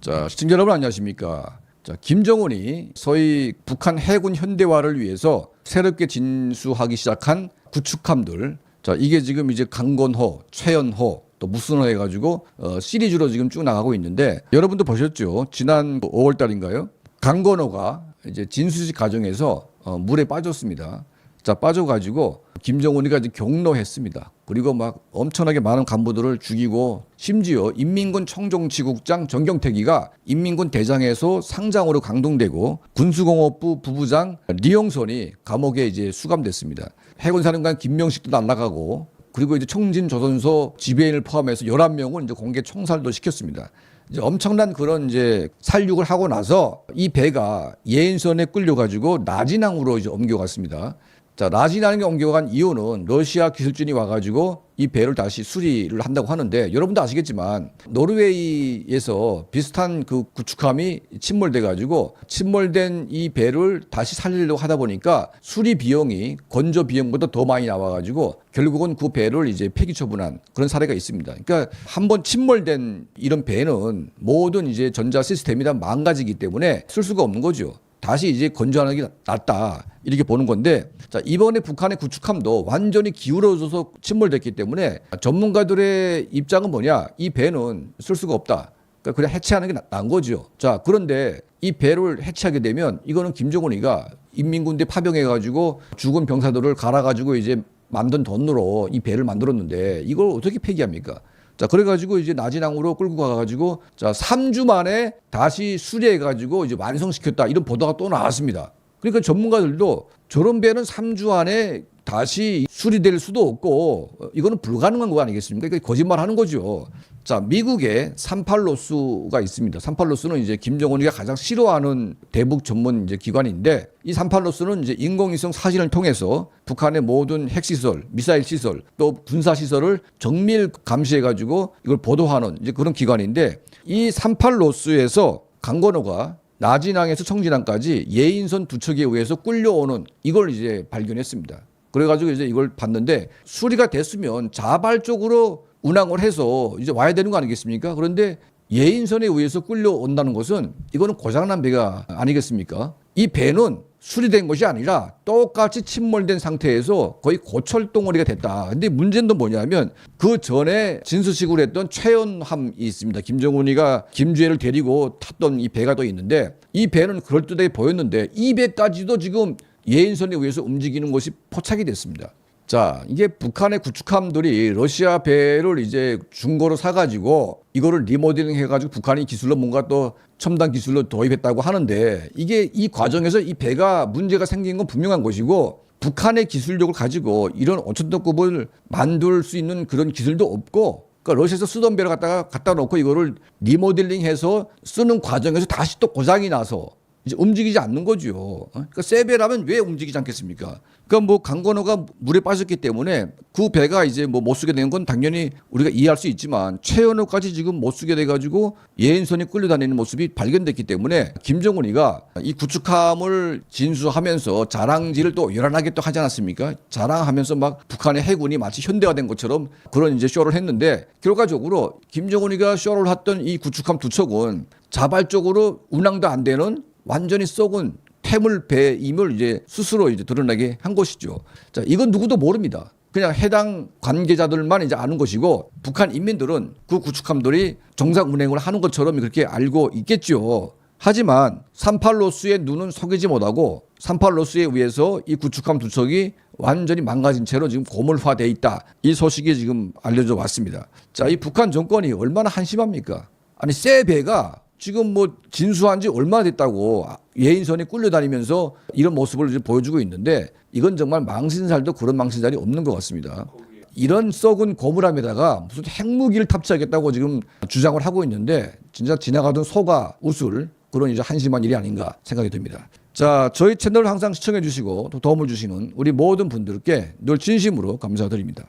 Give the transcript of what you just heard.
자, 시청자 여러분 안녕하십니까? 자, 김정은이 소위 북한 해군 현대화를 위해서 새롭게 진수하기 시작한 구축함들. 자, 이게 지금 이제 강건호, 최연호, 또 무슨호 해가지고 어, 시리즈로 지금 쭉 나가고 있는데 여러분도 보셨죠? 지난 5월 달인가요? 강건호가 이제 진수식 과정에서 어, 물에 빠졌습니다. 자 빠져가지고 김정은이가 이제 경로했습니다. 그리고 막 엄청나게 많은 간부들을 죽이고 심지어 인민군 청정지국장 정경택이가 인민군 대장에서 상장으로 강동되고 군수공업부 부부장 리영선이 감옥에 이제 수감됐습니다. 해군사령관 김명식도 날라가고 그리고 이제 청진 조선소 지배인을 포함해서 11명을 이제 공개 총살도 시켰습니다. 이제 엄청난 그런 이제 살육을 하고 나서 이 배가 예인선에 끌려가지고 나진항으로 이제 옮겨갔습니다. 자, 라진항에 옮겨간 이유는 러시아 기술진이 와가지고 이 배를 다시 수리를 한다고 하는데 여러분도 아시겠지만 노르웨이에서 비슷한 그 구축함이 침몰돼가지고 침몰된 이 배를 다시 살리려고 하다 보니까 수리 비용이 건조 비용보다 더 많이 나와가지고 결국은 그 배를 이제 폐기 처분한 그런 사례가 있습니다. 그러니까 한번 침몰된 이런 배는 모든 이제 전자 시스템이 다 망가지기 때문에 쓸 수가 없는 거죠. 다시 이제 건조하는 게 낫다. 이렇게 보는 건데 자 이번에 북한의 구축함도 완전히 기울어져서 침몰됐기 때문에 전문가들의 입장은 뭐냐? 이 배는 쓸 수가 없다. 그러니까 그냥 해체하는 게 나- 나은 거죠. 자 그런데 이 배를 해체하게 되면 이거는 김정은이가 인민군대 파병해 가지고 죽은 병사들을 갈아 가지고 이제 만든 돈으로 이 배를 만들었는데 이걸 어떻게 폐기합니까 자, 그래가지고 이제 나진항으로 끌고 가가지고 자, 3주 만에 다시 수리해가지고 이제 완성시켰다. 이런 보도가 또 나왔습니다. 그러니까 전문가들도 저런 배는 3주 안에 다시 수리될 수도 없고 어, 이거는 불가능한 거 아니겠습니까? 그러니까 거짓말 하는 거죠. 자, 미국에 38로스가 있습니다. 38로스는 이제 김정은이가 가장 싫어하는 대북 전문 이제 기관인데 이 38로스는 이제 인공위성 사진을 통해서 북한의 모든 핵시설, 미사일 시설, 또 군사 시설을 정밀 감시해 가지고 이걸 보도하는 이제 그런 기관인데 이 38로스에서 강건호가 나진항에서 청진항까지 예인선 두 척에 의해서 끌려오는 이걸 이제 발견했습니다. 그래가지고 이제 이걸 봤는데 수리가 됐으면 자발적으로 운항을 해서 이제 와야 되는 거 아니겠습니까? 그런데 예인선에 의해서 끌려온다는 것은 이거는 고장난 배가 아니겠습니까? 이 배는 수리된 것이 아니라 똑같이 침몰된 상태에서 거의 고철 덩어리가 됐다. 근데 문제는 또 뭐냐면 그 전에 진수식으로 했던 최연함이 있습니다. 김정은이가 김주애를 데리고 탔던 이 배가 또 있는데 이 배는 그럴듯하게 보였는데 이 배까지도 지금 예인선에 의해서 움직이는 것이 포착이 됐습니다. 자, 이게 북한의 구축함들이 러시아 배를 이제 중고로 사가지고 이거를 리모델링 해가지고 북한이 기술로 뭔가 또 첨단 기술로 도입했다고 하는데 이게 이 과정에서 이 배가 문제가 생긴 건 분명한 것이고 북한의 기술력을 가지고 이런 5천톤급을 만들 수 있는 그런 기술도 없고 그러니까 러시아에서 쓰던 배를 갖다가 갖다 놓고 이거를 리모델링해서 쓰는 과정에서 다시 또 고장이 나서 이제 움직이지 않는 거죠. 어? 그러니까 새 배라면 왜 움직이지 않겠습니까? 그러니까 뭐 강건호가 물에 빠졌기 때문에 그 배가 이제 뭐 못 쓰게 된 건 당연히 우리가 이해할 수 있지만 최연호까지 지금 못 쓰게 돼 가지고 예인선이 끌려다니는 모습이 발견됐기 때문에 김정은이가 이 구축함을 진수하면서 자랑질을 또 요란하게 또 하지 않았습니까? 자랑하면서 막 북한의 해군이 마치 현대화된 것처럼 그런 이제 쇼를 했는데 결과적으로 김정은이가 쇼를 했던 이 구축함 두 척은 자발적으로 운항도 안 되는 완전히 썩은 태물 배임을 이제 스스로 이제 드러나게 한 것이죠. 자, 이건 누구도 모릅니다. 그냥 해당 관계자들만 이제 아는 것이고 북한 인민들은 그 구축함들이 정상 운행을 하는 것처럼 그렇게 알고 있겠죠. 하지만 38로스의 눈은 속이지 못하고 38로스에 의해서 이 구축함 두 척이 완전히 망가진 채로 지금 고물화돼 있다. 이 소식이 지금 알려져 왔습니다. 자, 이 북한 정권이 얼마나 한심합니까? 아니 새 배가 지금 뭐 진수한 지 얼마나 됐다고 예인선이 끌려다니면서 이런 모습을 보여주고 있는데 이건 정말 망신살도 그런 망신살이 없는 것 같습니다. 이런 썩은 고물함에다가 무슨 핵무기를 탑재하겠다고 지금 주장을 하고 있는데 진짜 지나가던 소가 웃을 그런 이제 한심한 일이 아닌가 생각이 듭니다. 자, 저희 채널을 항상 시청해 주시고 또 도움을 주시는 우리 모든 분들께 늘 진심으로 감사드립니다.